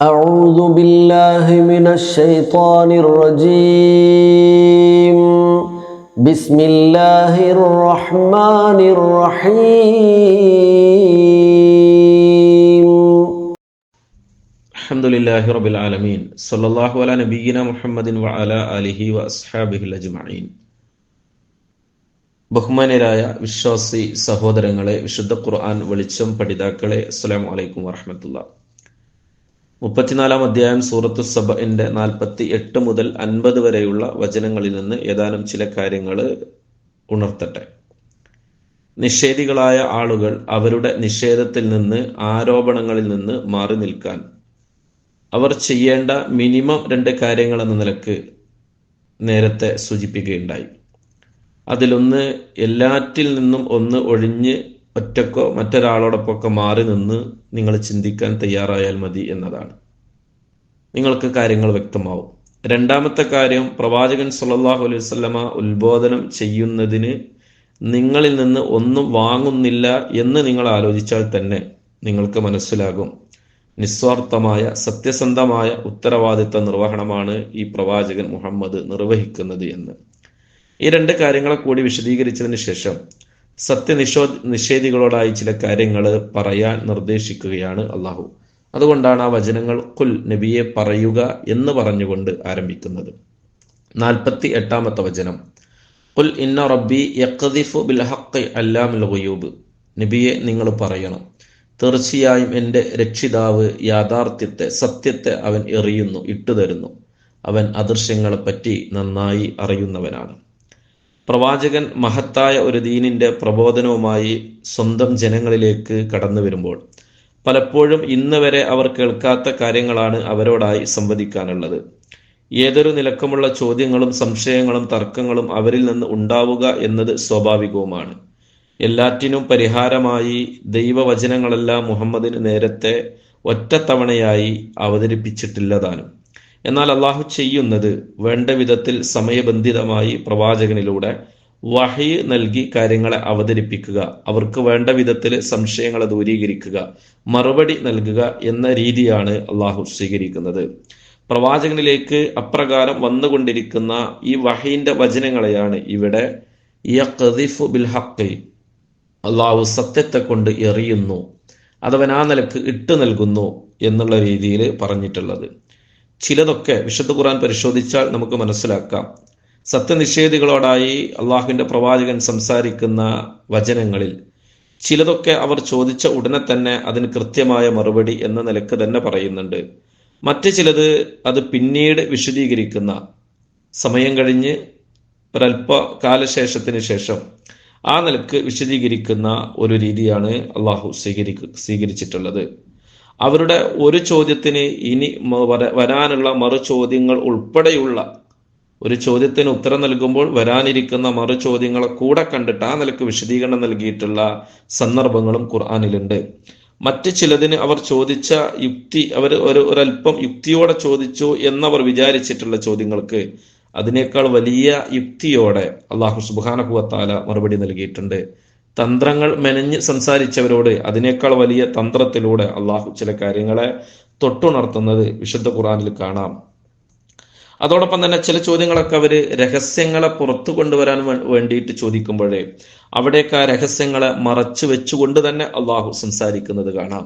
أعوذ بالله من الشيطان الرجيم بسم الله الرحمن الرحيم الحمد لله رب العالمين صلى الله على نبينا محمد وعلى آله وأصحابه الأجمعين ബഹുമാനരായ വിശ്വാസി സഹോദരങ്ങളെ വിശുദ്ധ ഖുർആൻ വെളിച്ചം പഠിതാക്കളെ അസ്സലാമു അലൈക്കും വറഹമത്തുള്ള മുപ്പത്തിനാലാം അധ്യായം സൂറത്തു സബഇന്റെ നാൽപ്പത്തി എട്ട് മുതൽ അൻപത് വരെയുള്ള വചനങ്ങളിൽ നിന്ന് ഏതാനും ചില കാര്യങ്ങൾ ഉണർത്തട്ടെ. നിഷേധികളായ ആളുകൾ അവരുടെ നിഷേധത്തിൽ നിന്ന് ആരോപണങ്ങളിൽ നിന്ന് മാറി നിൽക്കാൻ. അവർ ചെയ്യേണ്ട മിനിമം രണ്ട് കാര്യങ്ങൾ എന്ന നിലയ്ക്ക് നേരത്തെ സൂചിപ്പിക്കുകയുണ്ടായി. അതിലൊന്ന് എല്ലാറ്റിൽ നിന്നും ഒന്ന് ഒഴിഞ്ഞ് ഒറ്റക്കോ മറ്റൊരാളോടൊപ്പമൊക്കെ മാറി നിന്ന് നിങ്ങൾ ചിന്തിക്കാൻ തയ്യാറായാൽ മതി എന്നതാണ്. നിങ്ങൾക്ക് കാര്യങ്ങൾ വ്യക്തമാവും. രണ്ടാമത്തെ കാര്യം പ്രവാചകൻ സല്ലല്ലാഹു അലൈഹി വസല്ലമ ഉത്ബോധനം ചെയ്യുന്നതിന് നിങ്ങളിൽ നിന്ന് ഒന്നും വാങ്ങുന്നില്ല എന്ന് നിങ്ങൾ ആലോചിച്ചാൽ തന്നെ നിങ്ങൾക്ക് മനസ്സിലാകും. നിസ്വാർത്ഥമായ സത്യസന്ധമായ ഉത്തരവാദിത്ത നിർവഹണമാണ് ഈ പ്രവാചകൻ മുഹമ്മദ് നിർവഹിക്കുന്നത് എന്ന്. ഈ രണ്ട് കാര്യങ്ങളെ കൂടി വിശദീകരിച്ചതിന് ശേഷം സത്യനിഷോ നിഷേധികളോടായി ചില കാര്യങ്ങൾ പറയാൻ നിർദ്ദേശിക്കുകയാണ് അള്ളാഹു. അതുകൊണ്ടാണ് ആ വചനങ്ങൾ കുൽ നബിയെ പറയുക എന്ന് പറഞ്ഞുകൊണ്ട് ആരംഭിക്കുന്നത്. നാൽപ്പത്തി എട്ടാമത്തെ വചനം. കുൽ ഇന്ന റബ്ബി യഖദിഫു ബിൽ ഹഖ് അല്ലാമുൽ ഗുയൂബ്. നബിയെ നിങ്ങൾ പറയണം. തീർച്ചയായും എന്റെ രക്ഷിതാവ് യാഥാർത്ഥ്യത്തെ സത്യത്തെ അവൻ എറിയുന്നു ഇട്ടുതരുന്നു. അവൻ അദൃശ്യങ്ങളെപ്പറ്റി നന്നായി അറിയുന്നവനാണ്. പ്രവാചകൻ മഹത്തായ ഒരു ദീനിന്റെ പ്രബോധനവുമായി സ്വന്തം ജനങ്ങളിലേക്ക് കടന്നു വരുമ്പോൾ പലപ്പോഴും ഇന്ന് വരെ അവർ കേൾക്കാത്ത കാര്യങ്ങളാണ് അവരോടായി സംവദിക്കാനുള്ളത്. ഏതൊരു നിലക്കുമുള്ള ചോദ്യങ്ങളും സംശയങ്ങളും തർക്കങ്ങളും അവരിൽ നിന്ന് ഉണ്ടാവുക എന്നത് സ്വാഭാവികവുമാണ്. എല്ലാറ്റിനും പരിഹാരമായി ദൈവവചനങ്ങളെല്ലാം മുഹമ്മദിന് നേരത്തെ ഒറ്റത്തവണയായി അവതരിപ്പിച്ചിട്ടില്ലതാനും. എന്നാൽ അള്ളാഹു ചെയ്യുന്നത് വേണ്ട വിധത്തിൽ സമയബന്ധിതമായി പ്രവാചകനിലൂടെ വഹി നൽകി കാര്യങ്ങളെ അവതരിപ്പിക്കുക. അവർക്ക് വേണ്ട വിധത്തിൽ സംശയങ്ങളെ ദൂരീകരിക്കുക. മറുപടി നൽകുക എന്ന രീതിയാണ് അള്ളാഹു സ്വീകരിക്കുന്നത്. പ്രവാചകനിലേക്ക് അപ്രകാരം വന്നുകൊണ്ടിരിക്കുന്ന ഈ വഹീന്റെ വചനങ്ങളെയാണ് ഇവിടെ ബിൽ അള്ളാഹു സത്യത്തെ കൊണ്ട് എറിയുന്നു. അതവൻ ആ നിലയ്ക്ക് ഇട്ടു നൽകുന്നു എന്നുള്ള രീതിയിൽ പറഞ്ഞിട്ടുള്ളത്. ചിലതൊക്കെ വിശുദ്ധ ഖുർആൻ പരിശോധിച്ചാൽ നമുക്ക് മനസ്സിലാക്കാം. സത്യനിഷേധികളോടായി അള്ളാഹുവിന്റെ പ്രവാചകൻ സംസാരിക്കുന്ന വചനങ്ങളിൽ ചിലതൊക്കെ അവർ ചോദിച്ച ഉടനെ തന്നെ അതിന് കൃത്യമായ മറുപടി എന്ന നിലയ്ക്ക് തന്നെ പറയുന്നുണ്ട്. മറ്റു ചിലത് അത് പിന്നീട് വിശദീകരിക്കുന്ന സമയം കഴിഞ്ഞ് ഒരല്പ കാലശേഷത്തിന് ശേഷം ആ നിലയ്ക്ക് വിശദീകരിക്കുന്ന ഒരു രീതിയാണ് അള്ളാഹു സ്വീകരിക്കു സ്വീകരിച്ചിട്ടുള്ളത്. അവരുടെ ഒരു ചോദ്യത്തിന് ഇനി വരാനുള്ള മറു ചോദ്യങ്ങൾ ഉൾപ്പെടെയുള്ള ഒരു ചോദ്യത്തിന് ഉത്തരം നൽകുമ്പോൾ വരാനിരിക്കുന്ന മറു ചോദ്യങ്ങളെ കൂടെ കണ്ടിട്ട് ആ നിലയ്ക്ക് വിശദീകരണം നൽകിയിട്ടുള്ള സന്ദർഭങ്ങളും ഖുർആാനിലുണ്ട്. മറ്റ് ചിലതിന് അവർ ചോദിച്ച യുക്തി അവർ ഒരു ഒരല്പം യുക്തിയോടെ ചോദിച്ചു എന്നവർ വിചാരിച്ചിട്ടുള്ള ചോദ്യങ്ങൾക്ക് അതിനേക്കാൾ വലിയ യുക്തിയോടെ അള്ളാഹു സുബാനഹുവത്താല മറുപടി നൽകിയിട്ടുണ്ട്. തന്ത്രങ്ങൾ മെനഞ്ഞ് സംസാരിച്ചവരോട് അതിനേക്കാൾ വലിയ തന്ത്രത്തിലൂടെ അള്ളാഹു ചില കാര്യങ്ങളെ തൊട്ടുണർത്തുന്നത് വിശുദ്ധ ഖുറാനിൽ കാണാം. അതോടൊപ്പം തന്നെ ചില ചോദ്യങ്ങളൊക്കെ അവർ രഹസ്യങ്ങളെ പുറത്തു കൊണ്ടുവരാൻ വേണ്ടിയിട്ട് ചോദിക്കുമ്പോഴേ അവിടേക്ക് ആ രഹസ്യങ്ങളെ മറച്ചു വെച്ചുകൊണ്ട് തന്നെ അള്ളാഹു സംസാരിക്കുന്നത് കാണാം.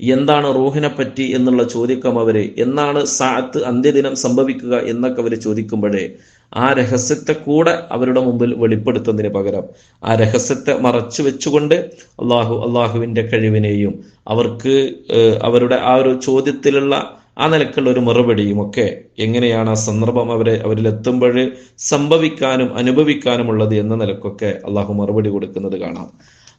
എന്താണ് റൂഹിനെ പറ്റി എന്നുള്ള ചോദ്യക്കം അവർ എന്നാണ് സാത്ത് അന്ത്യദിനം സംഭവിക്കുക എന്നൊക്കെ അവർ ചോദിക്കുമ്പോഴേ ആ രഹസ്യത്തെ കൂടെ അവരുടെ മുമ്പിൽ വെളിപ്പെടുത്തുന്നതിന് പകരം ആ രഹസ്യത്തെ മറച്ചു വെച്ചുകൊണ്ട് അള്ളാഹു അള്ളാഹുവിന്റെ കഴിവിനെയും അവർക്ക് അവരുടെ ആ ഒരു ചോദ്യത്തിലുള്ള ആ നിലക്കുള്ള ഒരു മറുപടിയും ഒക്കെ എങ്ങനെയാണ് ആ സന്ദർഭം അവരെ അവരിൽ എത്തുമ്പോൾ സംഭവിക്കാനും അനുഭവിക്കാനുമുള്ളത് എന്ന നിലക്കൊക്കെ അള്ളാഹു മറുപടി കൊടുക്കുന്നത് കാണാം.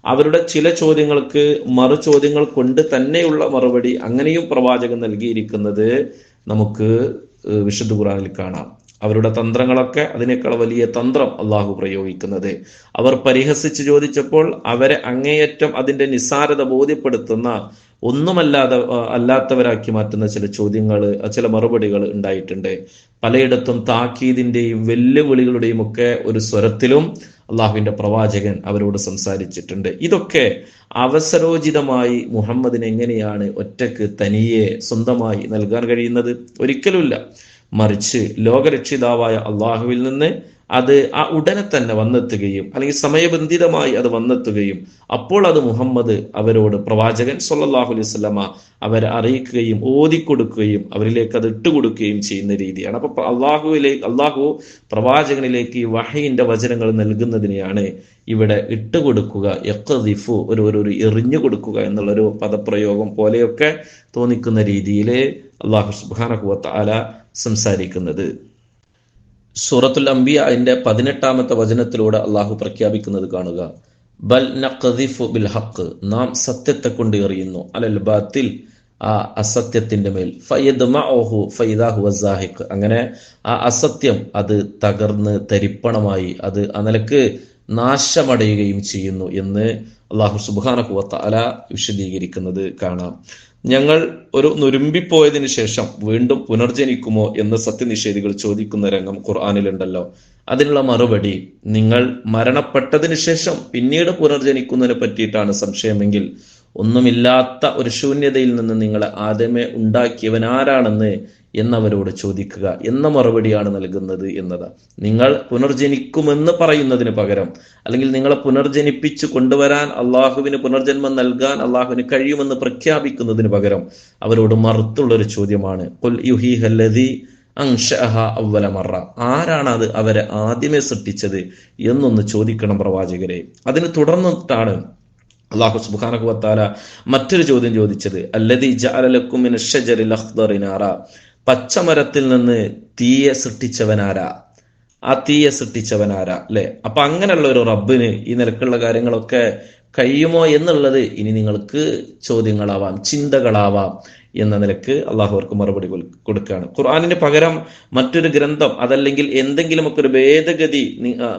അവരുടെ ചില ചോദ്യങ്ങൾക്ക് മറു ചോദ്യങ്ങൾ കൊണ്ട് തന്നെയുള്ള മറുപടി അങ്ങനെയും പ്രവാചകൻ നൽകിയിരിക്കുന്നത് നമുക്ക് വിശുദ്ധ ഖുറാനിൽ കാണാം. അവരുടെ തന്ത്രങ്ങളൊക്കെ അതിനേക്കാൾ വലിയ തന്ത്രം അള്ളാഹു പ്രയോഗിക്കുന്നത്. അവർ പരിഹസിച്ച് ചോദിച്ചപ്പോൾ അവരെ അങ്ങേയറ്റം അതിന്റെ നിസ്സാരത ബോധ്യപ്പെടുത്തുന്ന ഒന്നുമല്ലാതെ അല്ലാത്തവരാക്കി മാറ്റുന്ന ചില ചോദ്യങ്ങൾ ചില മറുപടികൾ ഉണ്ടായിട്ടുണ്ട്. പലയിടത്തും താക്കീതിന്റെയും വെല്ലുവിളികളുടെയും ഒക്കെ ഒരു സ്വരത്തിലും അള്ളാഹുവിന്റെ പ്രവാചകൻ അവരോട് സംസാരിച്ചിട്ടുണ്ട്. ഇതൊക്കെ അവസരോചിതമായി മുഹമ്മദിന് എങ്ങനെയാണ് ഒറ്റയ്ക്ക് തനിയെ സ്വന്തമായി നൽകാൻ കഴിയുന്നത്? ഒരിക്കലുമില്ല. മറിച്ച് ലോകരക്ഷിതാവായ അള്ളാഹുവിൽ നിന്ന് അത് ആ ഉടനെ തന്നെ വന്നെത്തുകയും അല്ലെങ്കിൽ സമയബന്ധിതമായി അത് വന്നെത്തുകയും അപ്പോൾ അത് മുഹമ്മദ് അവരോട് പ്രവാചകൻ സൊല്ലാഹു അലൈഹി വസല്ലമ അവരെ അറിയിക്കുകയും ഓതിക്കൊടുക്കുകയും അവരിലേക്ക് അത് ഇട്ടുകൊടുക്കുകയും ചെയ്യുന്ന രീതിയാണ്. അപ്പൊ അള്ളാഹുവിലേക്ക് അള്ളാഹു പ്രവാചകനിലേക്ക് ഈ വഹയിന്റെ വചനങ്ങൾ നൽകുന്നതിനെയാണ് ഇവിടെ ഇട്ടുകൊടുക്കുക കൊടുക്കുക ഒരു ഒരു ഒരു എറിഞ്ഞു കൊടുക്കുക എന്നുള്ളൊരു പദപ്രയോഗം പോലെയൊക്കെ തോന്നിക്കുന്ന രീതിയിൽ അള്ളാഹു സുബ്ഹാനഹു വതആല സംസാരിക്കുന്നത്. സൂറത്തുൽ അംബിയ അതിന്റെ പതിനെട്ടാമത്തെ വചനത്തിലൂടെ അള്ളാഹു പ്രഖ്യാപിക്കുന്നത് കാണുക. ബൽ നഖദിഫു ബിൽ ഹക്ക് നാം സത്യത്തെ കൊണ്ട് എറിയുന്നു. അലൽ ബാത്തിൽ ആ അസത്യത്തിന്റെ മേൽ. ഫയദ്മഅഹു ഫൈദാഹു വസാഹിഖ് അങ്ങനെ ആ അസത്യം അത് തകർന്ന് തരിപ്പണമായി അത് അനലക്ക് നിലയ്ക്ക് നാശമടയുകയും ചെയ്യുന്നു എന്ന് അള്ളാഹു സുബ്ഹാനഹു വതആല വിശദീകരിക്കുന്നത് കാണാം. ഞങ്ങൾ ഒരു നുരുമ്പിപ്പോയതിന് ശേഷം വീണ്ടും പുനർജനിക്കുമോ എന്ന് സത്യനിഷേധികൾ ചോദിക്കുന്ന രംഗം ഖുർആാനിലുണ്ടല്ലോ. അതിനുള്ള മറുപടി നിങ്ങൾ മരണപ്പെട്ടതിന് ശേഷം പിന്നീട് പുനർജനിക്കുന്നതിനെ പറ്റിയിട്ടാണ് സംശയമെങ്കിൽ ഒന്നുമില്ലാത്ത ഒരു ശൂന്യതയിൽ നിന്ന് നിങ്ങളെ ആദ്യമേ ഉണ്ടാക്കിയവൻ ആരാണെന്ന് എന്നവരോട് ചോദിക്കുക എന്ന മറുപടിയാണ് നൽകുന്നത് എന്നത്. നിങ്ങൾ പുനർജനിക്കുമെന്ന് പറയുന്നതിന് പകരം അല്ലെങ്കിൽ നിങ്ങളെ പുനർജനിപ്പിച്ചു കൊണ്ടുവരാൻ അള്ളാഹുവിന് പുനർജന്മം നൽകാൻ അള്ളാഹുവിന് കഴിയുമെന്ന് പ്രഖ്യാപിക്കുന്നതിന് പകരം അവരോട് മറുത്തുള്ളൊരു ചോദ്യമാണ്. "ഖുൽ യുഹീഹല്ലദീ അൻശഅഹ അവ്വല മറ. ആരാണ് അത് അവരെ ആദ്യമേ സൃഷ്ടിച്ചത് എന്നൊന്ന് ചോദിക്കണം പ്രവാചകരെ. അതിന് തുടർന്നിട്ടാണ് അള്ളാഹു സുബ്ഹാനഹു വതആല മറ്റൊരു ചോദ്യം ചോദിച്ചത്. അല്ലതി ജഅലലക്കും പച്ചമരത്തിൽ നിന്ന് തീയെ സൃഷ്ടിച്ചവനാരാ? ആ തീയെ സൃഷ്ടിച്ചവനാരാ? അല്ലെ? അപ്പൊ അങ്ങനെയുള്ള ഒരു റബ്ബിന് ഈ നിലക്കുള്ള കാര്യങ്ങളൊക്കെ കഴിയുമോ എന്നുള്ളത് ഇനി നിങ്ങൾക്ക് ചോദ്യങ്ങളാവാം ചിന്തകളാവാം. എന്ന നിലയ്ക്ക് അള്ളാഹു അവർക്ക് മറുപടി കൊടുക്കുകയാണ് ഖുർആാനിന് പകരം മറ്റൊരു ഗ്രന്ഥം അതല്ലെങ്കിൽ എന്തെങ്കിലുമൊക്കെ ഒരു ഭേദഗതി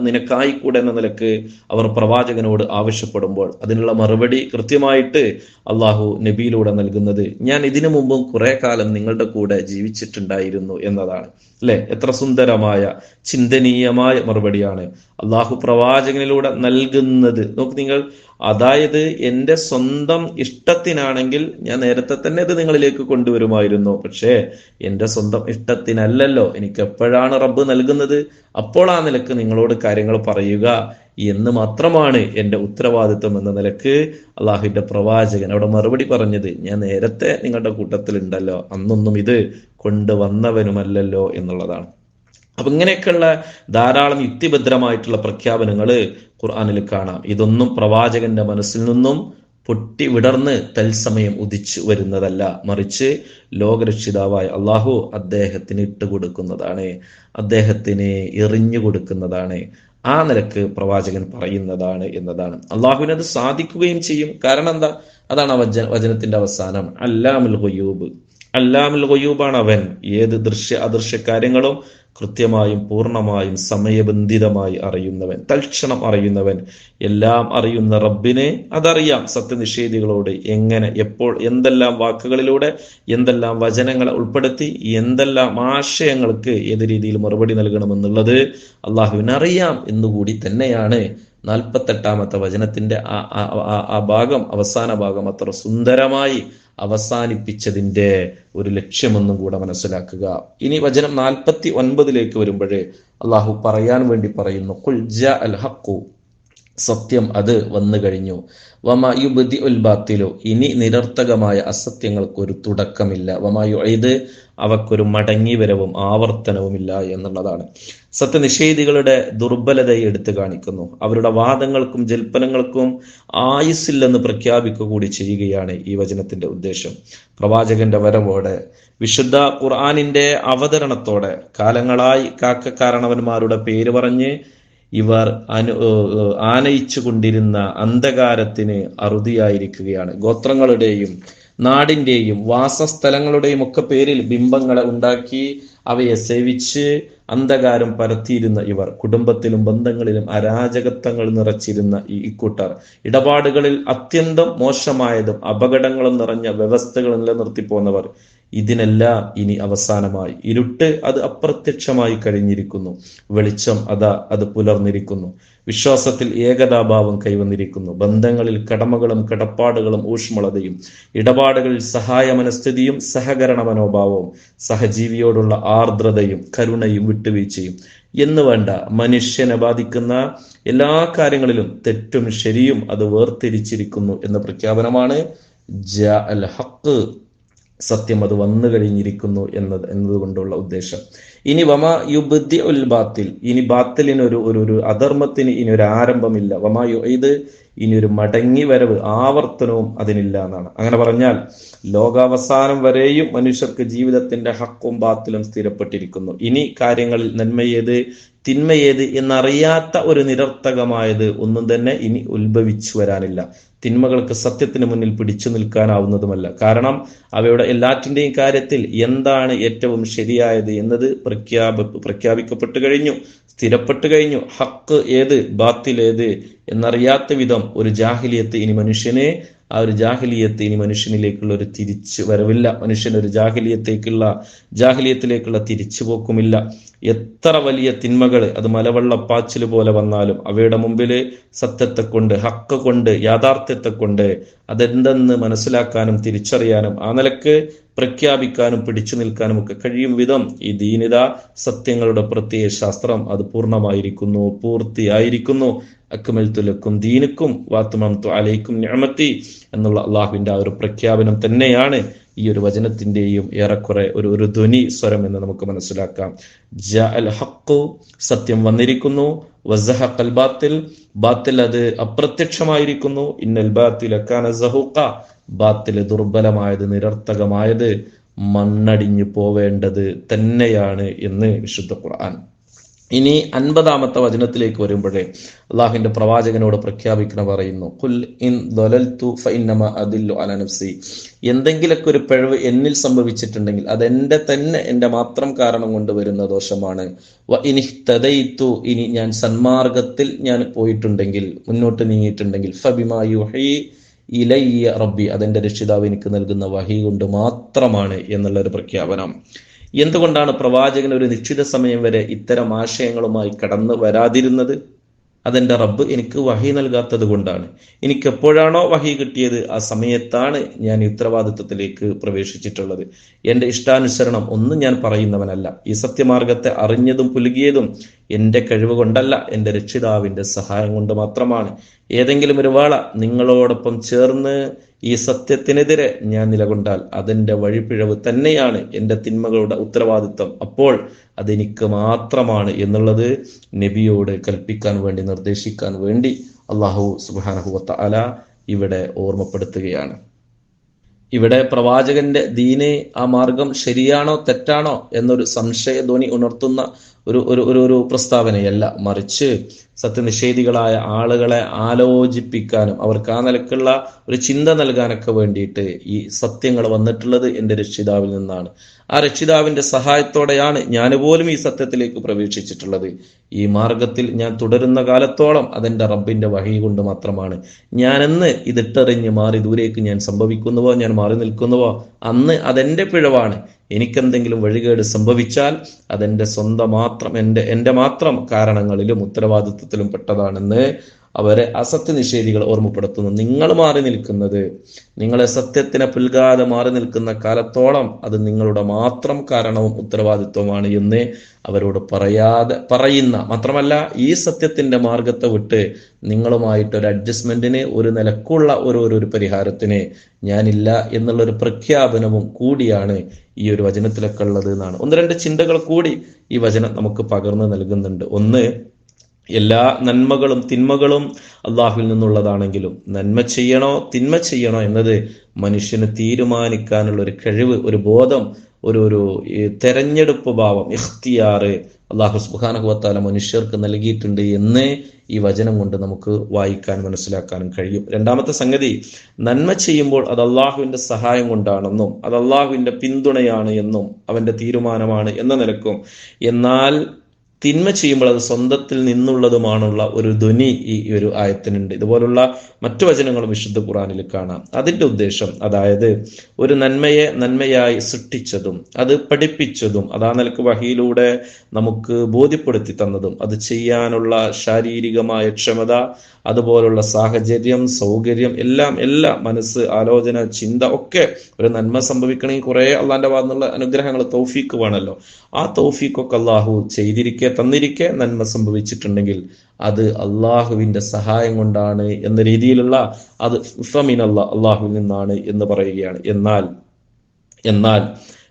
നിനക്കായിക്കൂടെ എന്ന നിലയ്ക്ക് അവർ പ്രവാചകനോട് ആവശ്യപ്പെടുമ്പോൾ അതിനുള്ള മറുപടി കൃത്യമായിട്ട് അള്ളാഹു നബിയിലൂടെ നൽകുന്നത് ഞാൻ ഇതിനു മുമ്പും കുറെ കാലം നിങ്ങളുടെ കൂടെ ജീവിച്ചിട്ടുണ്ടായിരുന്നു എന്നതാണ്. അല്ലെ എത്ര സുന്ദരമായ ചിന്തനീയമായ മറുപടിയാണ്. അള്ളാഹു പ്രവാചകനിലൂടെ നൽകുന്നത്. നോക്ക് നിങ്ങൾ അതായത് എന്റെ സ്വന്തം ഇഷ്ടത്തിനാണെങ്കിൽ ഞാൻ നേരത്തെ തന്നെ ഇത് നിങ്ങളിലേക്ക് കൊണ്ടുവരുമായിരുന്നു. പക്ഷേ എന്റെ സ്വന്തം ഇഷ്ടത്തിനല്ലല്ലോ. എനിക്ക് എപ്പോഴാണ് റബ്ബ് നൽകുന്നത്? അപ്പോൾ ആ നിലയ്ക്ക് നിങ്ങളോട് കാര്യങ്ങൾ പറയുക. എന്ന് മാത്രമാണ് എന്റെ ഉത്തരവാദിത്വം എന്ന നിലയ്ക്ക് അള്ളാഹുവിന്റെ പ്രവാചകൻ അവിടെ മറുപടി പറഞ്ഞത് ഞാൻ നേരത്തെ നിങ്ങളുടെ കൂട്ടത്തിൽ ഉണ്ടല്ലോ അന്നൊന്നും ഇത് കൊണ്ടുവന്നവനുമല്ലല്ലോ എന്നുള്ളതാണ്. അപ്പൊ ഇങ്ങനെയൊക്കെയുള്ള ധാരാളം യുക്തിഭദ്രമായിട്ടുള്ള പ്രഖ്യാപനങ്ങൾ ഖുർആാനിൽ കാണാം. ഇതൊന്നും പ്രവാചകന്റെ മനസ്സിൽ നിന്നും പൊട്ടി വിടർന്ന് തത്സമയം ഉദിച്ചു വരുന്നതല്ല മറിച്ച് ലോകരക്ഷിതാവായ അള്ളാഹു അദ്ദേഹത്തിന് ഇട്ടുകൊടുക്കുന്നതാണ് അദ്ദേഹത്തിന് എറിഞ്ഞു കൊടുക്കുന്നതാണ് ആ നിലയ്ക്ക് പ്രവാചകൻ പറയുന്നതാണ് എന്നതാണ്. അള്ളാഹുവിന് അത് സാധിക്കുകയും ചെയ്യും. കാരണം എന്താ? അതാണ് വചനത്തിന്റെ അവസാനം. അല്ലാമുൽ ഗുയൂബ്. അല്ലാമുൽ ഗയൂബാണ് അവൻ ഏത് ദൃശ്യ അദൃശ്യ കാര്യങ്ങളും കൃത്യമായും പൂർണമായും സമയബന്ധിതമായി അറിയുന്നവൻ തൽക്ഷണം അറിയുന്നവൻ. എല്ലാം അറിയുന്ന റബ്ബിനെ അതറിയാം. സത്യനിഷേധികളോട് എങ്ങനെ എപ്പോൾ എന്തെല്ലാം വാക്കുകളിലൂടെ എന്തെല്ലാം വചനങ്ങളെ ഉൾപ്പെടുത്തി എന്തെല്ലാം ആശയങ്ങൾക്ക് ഏത് രീതിയിൽ മറുപടി നൽകണമെന്നുള്ളത് അള്ളാഹുവിനറിയാം എന്നുകൂടി തന്നെയാണ് നാൽപ്പത്തെട്ടാമത്തെ വചനത്തിന്റെ ആ ഭാഗം അവസാന ഭാഗം അത്ര സുന്ദരമായി അവസാനിപ്പിച്ചതിന്റെ ഒരു ലക്ഷ്യമെന്നും കൂടെ മനസ്സിലാക്കുക. ഇനി വചനം നാൽപ്പത്തി ഒൻപതിലേക്ക് വരുമ്പോഴേ അള്ളാഹു പറയാൻ വേണ്ടി പറയുന്നു "ഖുൽ ജാ അൽ ഹഖു. സത്യം അത് വന്നു കഴിഞ്ഞു. വമായുബുദ്ധി ഉൽബാത്തിലോ ഇനി നിരർത്ഥകമായ അസത്യങ്ങൾക്ക് ഒരു തുടക്കമില്ല. വമായു ഇത് അവക്കൊരു മടങ്ങിവരവും ആവർത്തനവും ആവർത്തനവുമില്ല എന്നുള്ളതാണ്. സത്യനിഷേധികളുടെ ദുർബലതയെ എടുത്തു കാണിക്കുന്നു. അവരുടെ വാദങ്ങൾക്കും ജൽപ്പനങ്ങൾക്കും ആയുസ്സില്ലെന്ന് പ്രഖ്യാപിക്കുക കൂടി ചെയ്യുകയാണ് ഈ വചനത്തിന്റെ ഉദ്ദേശം. പ്രവാചകന്റെ വരവോടെ വിശുദ്ധ ഖുർആാനിന്റെ അവതരണത്തോടെ കാലങ്ങളായി കാക്കക്കാരണവന്മാരുടെ പേര് പറഞ്ഞ് ഇവർ അനു ആനയിച്ചു കൊണ്ടിരുന്ന അന്ധകാരത്തിന് അറുതിയായിരിക്കുകയാണ്. ഗോത്രങ്ങളുടെയും നാടിന്റെയും വാസസ്ഥലങ്ങളുടെയും ഒക്കെ പേരിൽ ബിംബങ്ങളെ ഉണ്ടാക്കി അവയെ സേവിച്ച് അന്ധകാരം പരത്തിയിരുന്ന ഇവർ കുടുംബത്തിലും ബന്ധങ്ങളിലും അരാജകത്വങ്ങൾ നിറച്ചിരുന്ന ഈ ഇക്കൂട്ടർ. ഇടപാടുകളിൽ അത്യന്തം മോശമായതും അപകടങ്ങളും നിറഞ്ഞ വ്യവസ്ഥകൾ നിലനിർത്തി പോന്നവർ. ഇതിനെല്ലാം ഇനി അവസാനമായി. ഇരുട്ട് അത് അപ്രത്യക്ഷമായി കഴിഞ്ഞിരിക്കുന്നു. വെളിച്ചം അതാ അത് പുലർന്നിരിക്കുന്നു. വിശ്വാസത്തിൽ ഏകതാഭാവം കൈവന്നിരിക്കുന്നു. ബന്ധങ്ങളിൽ കടമകളും കടപ്പാടുകളും ഊഷ്മളതയും ഇടപാടുകളിൽ സഹായ മനസ്ഥിതിയും സഹകരണ മനോഭാവവും സഹജീവിയോടുള്ള ആർദ്രതയും കരുണയും വിട്ടുവീഴ്ചയും. എന്ന് വേണ്ട മനുഷ്യനെ ബാധിക്കുന്ന എല്ലാ കാര്യങ്ങളിലും തെറ്റും ശരിയും അത് വേർതിരിച്ചിരിക്കുന്നു എന്ന പ്രഖ്യാപനമാണ് ജ അൽ ഹക്ക് സത്യം അത് വന്നു കഴിഞ്ഞിരിക്കുന്നു എന്നത് എന്നതുകൊണ്ടുള്ള ഉദ്ദേശം. ഇനി വമാ യുബുദ്ധി ഉൽ ബാത്തിൽ ഇനി ബാത്തിലിന് ഒരു ഒരു ഒരു അധർമ്മത്തിന് ഇനി ഒരു ആരംഭമില്ല. വമ യു ഇത് ഇനി ഒരു മടങ്ങി വരവ് ആവർത്തനവും അതിനില്ല എന്നാണ്. അങ്ങനെ പറഞ്ഞാൽ ലോകാവസാനം വരെയും മനുഷ്യർക്ക് ജീവിതത്തിന്റെ ഹക്കും ബാത്തിലും സ്ഥിരപ്പെട്ടിരിക്കുന്നു. ഇനി കാര്യങ്ങളിൽ നന്മയേത് തിന്മയേത് എന്നറിയാത്ത ഒരു നിരർത്ഥകമായത് ഒന്നും തന്നെ ഇനി ഉത്ഭവിച്ചു വരാനില്ല. തിന്മകൾക്ക് സത്യത്തിന് മുന്നിൽ പിടിച്ചു നിൽക്കാനാവുന്നതുമല്ല. കാരണം അവയുടെ എല്ലാറ്റിന്റെയും കാര്യത്തിൽ എന്താണ് ഏറ്റവും ശരിയായത് എന്നത് പ്രഖ്യാപ പ്രഖ്യാപിക്കപ്പെട്ടു കഴിഞ്ഞു സ്ഥിരപ്പെട്ടു കഴിഞ്ഞു. ഹക്ക് ഏത്? ബാത്തിൽ ഏത്? എന്നറിയാത്ത വിധം ഒരു ജാഹിലിയത്ത് ഇനി മനുഷ്യനെ ആ ഒരു ജാഹിലിയത്ത് ഇനി മനുഷ്യനിലേക്കുള്ള ഒരു തിരിച്ചു വരവില്ല. മനുഷ്യൻ ഒരു ജാഹിലിയത്തേക്കുള്ള ജാഹിലിയത്തിലേക്കുള്ള തിരിച്ചുപോക്കുമില്ല. എത്ര വലിയ തിന്മകൾ അത് മലവെള്ളപ്പാച്ചിൽ പോലെ വന്നാലും അവയുടെ മുമ്പിൽ സത്യത്തെ കൊണ്ട് ഹക്ക് കൊണ്ട് യാഥാർത്ഥ്യത്തെ കൊണ്ട് അതെന്തെന്ന് മനസ്സിലാക്കാനും തിരിച്ചറിയാനും ആ നിലയ്ക്ക് പ്രഖ്യാപിക്കാനും പിടിച്ചു നിൽക്കാനും ഒക്കെ കഴിയും വിധം ഈ ദീനിത സത്യങ്ങളുടെ പ്രത്യയ ശാസ്ത്രം അത് പൂർണമായിരിക്കുന്നു പൂർത്തിയായിരിക്കുന്നു. അക്മൽത്തുലക്കും ദീനുക്കും വാത്തുമംതു അലൈക്കും ഞാമത്തി എന്നുള്ള അള്ളാഹുവിന്റെ ആ ഒരു പ്രഖ്യാപനം തന്നെയാണ് ഈ ഒരു വചനത്തിന്റെയും ഏറെക്കുറെ ഒരു ഒരു ധ്വനി സ്വരം എന്ന് നമുക്ക് മനസ്സിലാക്കാം. ജ അൽ ഹക്കു സത്യം വന്നിരിക്കുന്നു. വസഹഖൽ ബാത്തിൽ ബാത്തിൽ അത് അപ്രത്യക്ഷമായിരിക്കുന്നു. ഇന്നൽ ബാത്തിൽ ബാത്തിൽ ദുർബലമായത് നിരർത്ഥകമായത് മണ്ണടിഞ്ഞു പോവേണ്ടത് തന്നെയാണ് എന്ന് വിശുദ്ധ ഖുർആൻ ഇനി അൻപതാമത്തെ വചനത്തിലേക്ക് വരുമ്പോഴേ അള്ളാഹുവിന്റെ പ്രവാചകനോട് പ്രഖ്യാപിക്കണ പറയുന്നു കുൽ ഇൻ ദൊലൽതു ഫഇന്നമ അദില്ലു അല നഫ്സി. എന്തെങ്കിലൊക്കെ ഒരു പിഴവ് എന്നിൽ സംഭവിച്ചിട്ടുണ്ടെങ്കിൽ അത് അതെന്റെ തന്നെ എന്റെ മാത്രം കാരണം കൊണ്ട് വരുന്ന ദോഷമാണ്. വ ഇനി ഞാൻ സന്മാർഗത്തിൽ ഞാൻ പോയിട്ടുണ്ടെങ്കിൽ മുന്നോട്ട് നീങ്ങിയിട്ടുണ്ടെങ്കിൽ ഇലയ്യ റബ്ബി അതെന്റെ രക്ഷിതാവ് എനിക്ക് നൽകുന്ന വഹി കൊണ്ട് മാത്രമാണ് എന്നുള്ള ഒരു പ്രഖ്യാപനം. എന്തുകൊണ്ടാണ് പ്രവാചകൻ ഒരു നിശ്ചിത സമയം വരെ ഇത്തരം ആശയങ്ങളുമായി കടന്നു വരാതിരുന്നത്? അതെന്റെ റബ്ബ് എനിക്ക് വഹി നൽകാത്തത് കൊണ്ടാണ്. എനിക്ക് എപ്പോഴാണോ വഹി കിട്ടിയത് ആ സമയത്താണ് ഞാൻ ഉത്തരവാദിത്വത്തിലേക്ക് പ്രവേശിച്ചിട്ടുള്ളത്. എന്റെ ഇഷ്ടാനുസരണം ഒന്നും ഞാൻ പറയുന്നവനല്ല. ഈ സത്യമാർഗത്തെ അറിഞ്ഞതും പുലുകിയതും എന്റെ കഴിവ് കൊണ്ടല്ല എന്റെ രക്ഷിതാവിന്റെ സഹായം കൊണ്ട് മാത്രമാണ്. ഏതെങ്കിലും ഒരു വേള നിങ്ങളോടൊപ്പം ചേർന്ന് ഈ സത്യത്തിനെതിരെ ഞാൻ നിലകൊണ്ടാൽ അതെന്റെ വഴിപ്പിഴവ് തന്നെയാണ് എന്റെ തിന്മകളുടെ ഉത്തരവാദിത്വം. അപ്പോൾ അതെനിക്ക് മാത്രമാണ് എന്നുള്ളത് നബിയോട് കൽപ്പിക്കാൻ വേണ്ടി നിർദ്ദേശിക്കാൻ വേണ്ടി അള്ളാഹു സുബാനഹുവത്ത അല ഇവിടെ ഓർമ്മപ്പെടുത്തുകയാണ്. ഇവിടെ പ്രവാചകന്റെ ദീനെ ആ മാർഗം ശരിയാണോ തെറ്റാണോ എന്നൊരു സംശയധ്വനി ഉണർത്തുന്ന ഒരു ഒരു ഒരു ഒരു പ്രസ്താവനയല്ല. മറിച്ച് സത്യനിഷേധികളായ ആളുകളെ ആലോചിപ്പിക്കാനും അവർക്ക് ആ നിലക്കുള്ള ഒരു ചിന്ത നൽകാനൊക്കെ വേണ്ടിയിട്ട് ഈ സത്യങ്ങൾ വന്നിട്ടുള്ളത് എന്റെ രക്ഷിതാവിൽ നിന്നാണ്. ആ രക്ഷിതാവിന്റെ സഹായത്തോടെയാണ് ഞാൻ പോലും ഈ സത്യത്തിലേക്ക് പ്രവേശിച്ചിട്ടുള്ളത്. ഈ മാർഗത്തിൽ ഞാൻ തുടരുന്ന കാലത്തോളം അതെന്റെ റബ്ബിന്റെ വഹി കൊണ്ട് മാത്രമാണ്. ഞാനെന്ന് ഇതിട്ടറിഞ്ഞ് മാറി ദൂരേക്ക് ഞാൻ സംഭവിക്കുന്നുവോ ഞാൻ മാറി നിൽക്കുന്നുവോ അന്ന് അതെന്റെ പിഴവാണ്. എനിക്കെന്തെങ്കിലും വഴികേട് സംഭവിച്ചാൽ അതെന്റെ സ്വന്തം മാത്രം എന്റെ എന്റെ മാത്രം കാരണങ്ങളിലും ഉത്തരവാദിത്വത്തിലും പെട്ടതാണെന്ന് അവരെ അസത്യ നിഷേധികൾ ഓർമ്മപ്പെടുത്തുന്നു. നിങ്ങൾ മാറി നിൽക്കുന്നത് നിങ്ങളെ സത്യത്തിനെ പുൽകാതെ മാറി നിൽക്കുന്ന കാലത്തോളം അത് നിങ്ങളുടെ മാത്രം കാരണവും ഉത്തരവാദിത്വമാണ് എന്ന് അവരോട് പറയാതെ പറയുന്ന മാത്രമല്ല ഈ സത്യത്തിന്റെ മാർഗത്തെ വിട്ട് നിങ്ങളുമായിട്ട് ഒരു അഡ്ജസ്റ്റ്മെന്റിന് ഒരു നിലക്കുള്ള ഒരു ഒരു പരിഹാരത്തിന് ഞാനില്ല എന്നുള്ള ഒരു പ്രഖ്യാപനവും കൂടിയാണ് ഈ ഒരു വചനത്തിലൊക്കെ ഉള്ളത് എന്നാണ്. ഒന്ന് രണ്ട് ചിന്തകൾ കൂടി ഈ വചനം നമുക്ക് പകർന്നു നൽകുന്നുണ്ട്. ഒന്ന് എല്ലാ നന്മകളും തിന്മകളും അള്ളാഹുവിൽ നിന്നുള്ളതാണെങ്കിലും നന്മ ചെയ്യണോ തിന്മ ചെയ്യണോ എന്നത് മനുഷ്യന് തീരുമാനിക്കാനുള്ള ഒരു കഴിവ് ഒരു ബോധം ഒരു ഒരു തെരഞ്ഞെടുപ്പ് ഭാവം ഇഖ്തിയാറ് അള്ളാഹു സുബാനഹുവത്താല മനുഷ്യർക്ക് നൽകിയിട്ടുണ്ട് എന്ന് ഈ വചനം കൊണ്ട് നമുക്ക് വായിക്കാൻ മനസ്സിലാക്കാനും കഴിയും. രണ്ടാമത്തെ സംഗതി നന്മ ചെയ്യുമ്പോൾ അത് അള്ളാഹുവിന്റെ സഹായം കൊണ്ടാണെന്നും അത് അള്ളാഹുവിന്റെ പിന്തുണയാണ് എന്നും അവന്റെ തീരുമാനമാണ് എന്ന നിലക്കും. എന്നാൽ തിന്മ ചെയ്യുമ്പോൾ അത് സ്വന്തത്തിൽ നിന്നുള്ളതുമാണുള്ള ഒരു ധ്വനി ഈ ഒരു ആയത്തിനുണ്ട്. ഇതുപോലുള്ള മറ്റു വചനങ്ങളും വിശുദ്ധ ഖുറാനിൽ കാണാം. അതിന്റെ ഉദ്ദേശം അതായത് ഒരു നന്മയെ നന്മയായി സൃഷ്ടിച്ചതും അത് പഠിപ്പിച്ചതും അതാ നിലയ്ക്ക് വഹിയിലൂടെ നമുക്ക് ബോധ്യപ്പെടുത്തി തന്നതും അത് ചെയ്യാനുള്ള ശാരീരികമായ ക്ഷമത അതുപോലുള്ള സാഹചര്യം സൗകര്യം എല്ലാം എല്ലാം മനസ്സ് ആലോചന ചിന്ത ഒക്കെ ഒരു നന്മ സംഭവിക്കണമെങ്കിൽ കുറെ അള്ളാന്റെ ഭാഗത്തുനിന്നുള്ള അനുഗ്രഹങ്ങൾ തൗഫീക്ക് വേണമല്ലോ. ആ തൗഫീഖൊക്കെ അള്ളാഹു ചെയ്തിരിക്കെ തന്നിരിക്കെ നന്മ സംഭവിച്ചിട്ടുണ്ടെങ്കിൽ അത് അള്ളാഹുവിന്റെ സഹായം കൊണ്ടാണ് എന്ന രീതിയിലുള്ള അത് ഫമിൻ അല്ല അള്ളാഹുവിൽ നിന്നാണ് എന്ന് പറയുകയാണ്. എന്നാൽ എന്നാൽ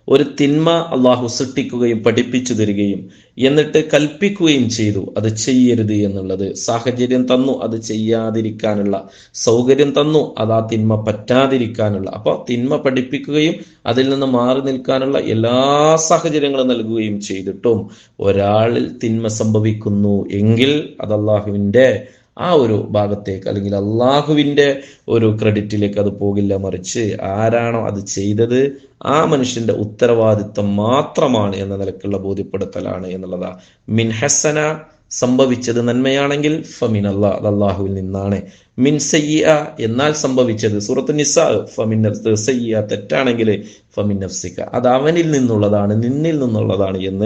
ഒരു തിന്മ അള്ളാഹു സൃഷ്ടിക്കുകയും പഠിപ്പിച്ചു തരികയും എന്നിട്ട് കൽപ്പിക്കുകയും ചെയ്തു. അത് ചെയ്യരുത് എന്നുള്ളത്. സാഹചര്യം തന്നു അത് ചെയ്യാതിരിക്കാനുള്ള സൗകര്യം തന്നു അത് ആ തിന്മ പറ്റാതിരിക്കാനുള്ള. അപ്പൊ തിന്മ പഠിപ്പിക്കുകയും അതിൽ നിന്ന് മാറി നിൽക്കാനുള്ള എല്ലാ സാഹചര്യങ്ങളും നൽകുകയും ചെയ്തിട്ടും ഒരാളിൽ തിന്മ സംഭവിക്കുന്നു എങ്കിൽ അത് അള്ളാഹുവിന്റെ ആ ഒരു ഭാഗത്തേക്ക് അല്ലെങ്കിൽ അള്ളാഹുവിന്റെ ഒരു ക്രെഡിറ്റിലേക്ക് അത് പോകില്ല മറിച്ച് ആരാണോ അത് ചെയ്തത് ആ മനുഷ്യന്റെ ഉത്തരവാദിത്വം മാത്രമാണ് എന്ന നിലക്കുള്ള ബോധ്യപ്പെടുത്തലാണ് എന്നുള്ളതാ. മിൻ ഹസന സംഭവിച്ചത് നന്മയാണെങ്കിൽ ഫമിൻ അള്ളാ അത് അള്ളാഹുവിൽ നിന്നാണ്. മിൻ സയ്യ എന്നാൽ സംഭവിച്ചത് സൂറത്ത് നിസാ ഫമിൻ സയ്യ തെറ്റാണെങ്കിൽ ഫമിൻ നഫ്സിക്ക അത് അവനിൽ നിന്നുള്ളതാണ് നിന്നിൽ നിന്നുള്ളതാണ് എന്ന്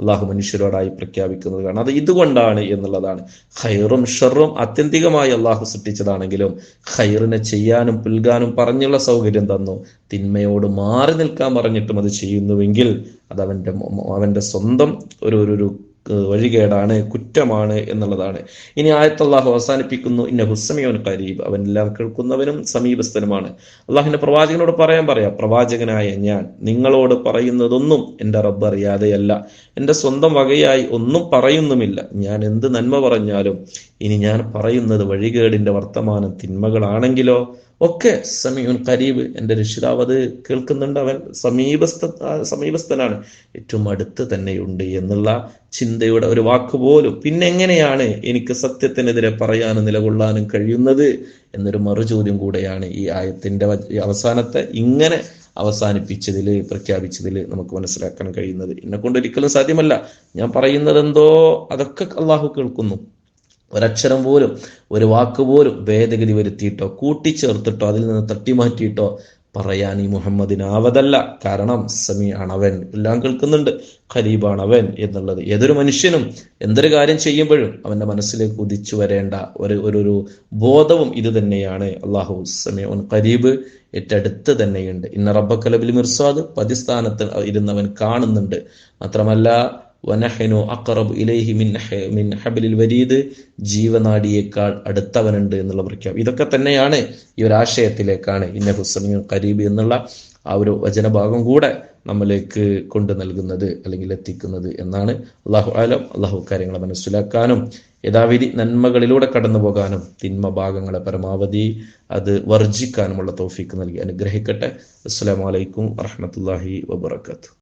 അള്ളാഹു മനുഷ്യരോടായി പ്രഖ്യാപിക്കുന്നത് കാണാം. അത് ഇതുകൊണ്ടാണ് എന്നുള്ളതാണ്. ഖൈറും ഷെറും ആത്യന്തികമായി അള്ളാഹു സൃഷ്ടിച്ചതാണെങ്കിലും ഖൈറിനെ ചെയ്യാനും പുൽകാനും പറഞ്ഞുള്ള സൗകര്യം തന്നു. തിന്മയോട് മാറി നിൽക്കാൻ പറഞ്ഞിട്ടും അത് ചെയ്യുന്നുവെങ്കിൽ അത് അവന്റെ അവന്റെ സ്വന്തം ഒരു ഒരു വഴികേടാണ് കുറ്റമാണ് എന്നുള്ളതാണ്. ഇനി ആയത്ത് അള്ളാഹു അവസാനിപ്പിക്കുന്നു. ഇന്ന ഹുസ്സമിയവൻ കരീബ് അവൻ എല്ലാം കേൾക്കുന്നവനും സമീപസ്ഥനുമാണ്. അള്ളാഹിന്റെ പ്രവാചകനോട് പറയാൻ പറയാം പ്രവാചകനായ ഞാൻ നിങ്ങളോട് പറയുന്നതൊന്നും എന്റെ റബ്ബ് അറിയാതെയല്ല. എന്റെ സ്വന്തം വകയായി ഒന്നും പറയുന്നുമില്ല. ഞാൻ എന്ത് നന്മ പറഞ്ഞാലും ഇനി ഞാൻ പറയുന്നത് വഴികേടിന്റെ വർത്തമാനം തിന്മകളാണെങ്കിലോ ഒക്കെ സമീൻ കരീബ് എന്റെ രക്ഷിതാവ് അത് കേൾക്കുന്നുണ്ട്. അവൻ സമീപസ്ഥ സമീപസ്ഥനാണ്. ഏറ്റവും അടുത്ത് തന്നെയുണ്ട് എന്നുള്ള ചിന്തയുടെ ഒരു വാക്ക് പോലും പിന്നെ എങ്ങനെയാണ് എനിക്ക് സത്യത്തിനെതിരെ പറയാനും നിലകൊള്ളാനും കഴിയുന്നത് എന്നൊരു മറുചോദ്യം കൂടെയാണ് ഈ ആയത്തിന്റെ അവസാനത്തെ ഇങ്ങനെ അവസാനിപ്പിച്ചതിൽ പ്രഖ്യാപിച്ചതിൽ നമുക്ക് മനസ്സിലാക്കാൻ കഴിയുന്നത്. എന്നെ കൊണ്ട് ഒരിക്കലും സാധ്യമല്ല. ഞാൻ പറയുന്നത് എന്തോ അതൊക്കെ അള്ളാഹു കേൾക്കുന്നു. ഒരക്ഷരം പോലും ഒരു വാക്ക് പോലും ഭേദഗതി വരുത്തിയിട്ടോ കൂട്ടിച്ചേർത്തിട്ടോ അതിൽ നിന്ന് തട്ടിമാറ്റിയിട്ടോ പറയാൻ ഈ മുഹമ്മദിനാവതല്ല. കാരണം സമി ആണവൻ. എല്ലാം കേൾക്കുന്നുണ്ട്. ഖലീബാണവൻ എന്നുള്ളത്. ഏതൊരു മനുഷ്യനും എന്തൊരു കാര്യം ചെയ്യുമ്പോഴും അവന്റെ മനസ്സിലേക്ക് ഉദിച്ചു വരേണ്ട ഒരു ഒരു ബോധവും ഇത് തന്നെയാണ്. അള്ളാഹു സമി ഉൻ ഖരീബ് ഏറ്റടുത്ത് തന്നെയുണ്ട്. ഇന്ന റബ്ബക്കലബിൽ മിർസാദ് പതിസ്ഥാനത്ത് ഇരുന്നവൻ കാണുന്നുണ്ട്. മാത്രമല്ല വനഹനു അക്കറബ് ഇലൈഹി മിൻ മിൻ ഹബലിൽ വരീദ് ജീവനാടിയേക്കാൾ അടുത്തവനുണ്ട് എന്നുള്ള പ്രഖ്യാപനം. ഇതൊക്കെ തന്നെയാണ് ഈ ഒരു ആശയത്തിലേക്കാണ് ഇന്ന ഹുസമിൻ കരീബ് എന്നുള്ള ആ ഒരു വചനഭാഗം കൂടെ നമ്മളിലേക്ക് കൊണ്ടു നൽകുന്നത് അല്ലെങ്കിൽ എത്തിക്കുന്നത് എന്നാണ്. അള്ളാഹു ആലം അള്ളാഹു കാര്യങ്ങളെ മനസ്സിലാക്കാനും യഥാവിധി നന്മകളിലൂടെ കടന്നു പോകാനും തിന്മ ഭാഗങ്ങളെ പരമാവധി അത് വർജിക്കാനുമുള്ള തോഫീക്ക് നൽകി അനുഗ്രഹിക്കട്ടെ. അസ്സലാമലൈക്കും വറഹമത്തല്ലാഹി വബർക്കാത്തു